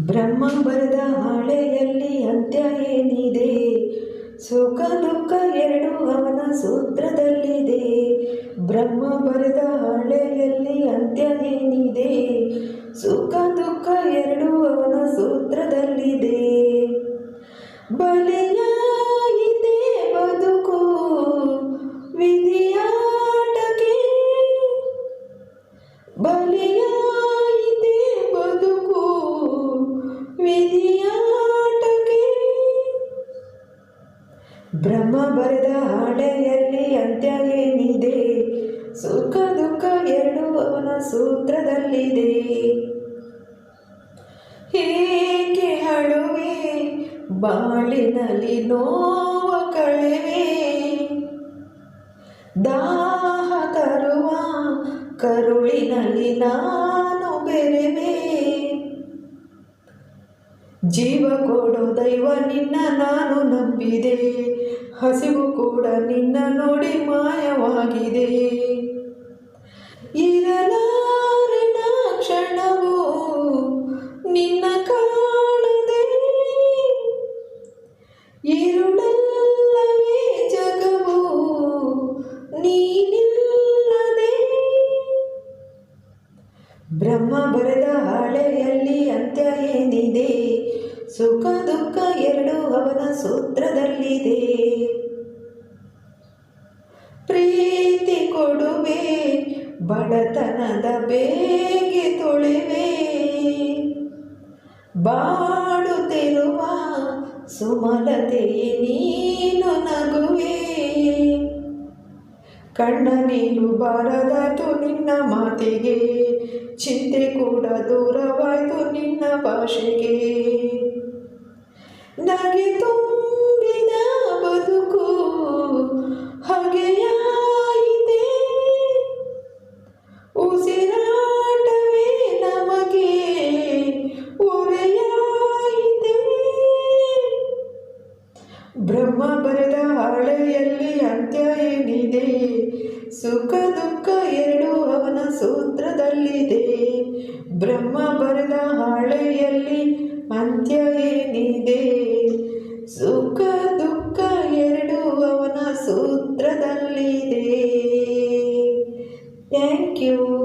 ಬ್ರಹ್ಮ ಬರೆದ ಹಾಳೆಯಲ್ಲಿ ಅಂತ್ಯ ಏನಿದೆ? ಸುಖ ದುಃಖ ಎರಡು ಅವನ ಸೂತ್ರದಲ್ಲಿದೆ. ಬ್ರಹ್ಮ ಬರೆದ ಹಾಳೆಯಲ್ಲಿ ಅಂತ್ಯ ಏನಿದೆ? ಸುಖ ದುಃಖ ಎರಡು ಅವನ ಸೂತ್ರದಲ್ಲಿದೆ. ಬಲಿಯಾಗಿದೆ ಬ್ರಹ್ಮ ಬರೆದ ಹಾಡೆಯಲ್ಲಿ ಅಂತ್ಯ ಏನಿದೆ ಸುಖ ದುಃಖ ಎರಡು ಅವನ ಸೂತ್ರದಲ್ಲಿದೆ. ಹೇಗೆ ಹಳುವೆ ಬಾಳಿನಲ್ಲಿ ನೋವ ಕಳೆವೆ. ದಾಹ ತರುವ ಕರುಳಿನಲ್ಲಿ ನಾನು ಬೆರೆವೆ. ಜೀವ ಕೊಡೋ ದೈವ ನಿನ್ನ ನಾನು ನಂಬಿದೆ. ಹಸಿವು ಕೂಡ ನಿನ್ನ ನೋಡಿ ಮಾಯವಾಗಿದೆ. ಇರಲಾರಿನ ಕ್ಷಣವು ನಿನ್ನ ಕಾಣದೆ. ಇರುಳಲ್ಲವೇ ಜಗವು ನೀನಿಲ್ಲದೆ ಬ್ರಹ್ಮ ಬರೆದ ಹಳೆಯಲ್ಲಿ ಅಂತ್ಯ ಏನಿದೆ? ಸುಖ ದುಃಖ ಎರಡು ಅವನ ಸೂತ್ರದಲ್ಲಿದೆ. ಪ್ರೀತಿ ಕೊಡುವೆ, ಬಡತನದ ಬೇಗೆ ತೊಳೆವೆ. ಬಾಡುತ್ತಿರುವ ಸುಮಲತೆಯೇ ನೀನು ನಗುವೆ. ಕಣ್ಣ ನೀನು ಬಾರದಾಯ್ತು ನಿನ್ನ ಮಾತಿಗೆ, ಚಿಂತೆ ಕೂಡ ದೂರವಾಯ್ತು ನಿನ್ನ ಭಾಷೆಗೆ. ನಗೆ ತುಂಬಿನ ಬದುಕು ಹಗೆಯಾಯಿತೆ ಉಸಿರಾಟವೇ ನಮಗೆ ಒರೆಯಾಯಿತೆ ಬ್ರಹ್ಮ ಬರೆದ ಹಾಳೆಯಲ್ಲಿ ಅಂತ್ಯ ಏನಿದೆ? ಸುಖ ದುಃಖ ಎರಡು ಅವನ ಸೂತ್ರದಲ್ಲಿದೆ. ಬ್ರಹ್ಮ ಬರೆದ ಹಾಳೆಯಲ್ಲಿ ಅಂತ್ಯ ಏನಿದೆ? Thank you.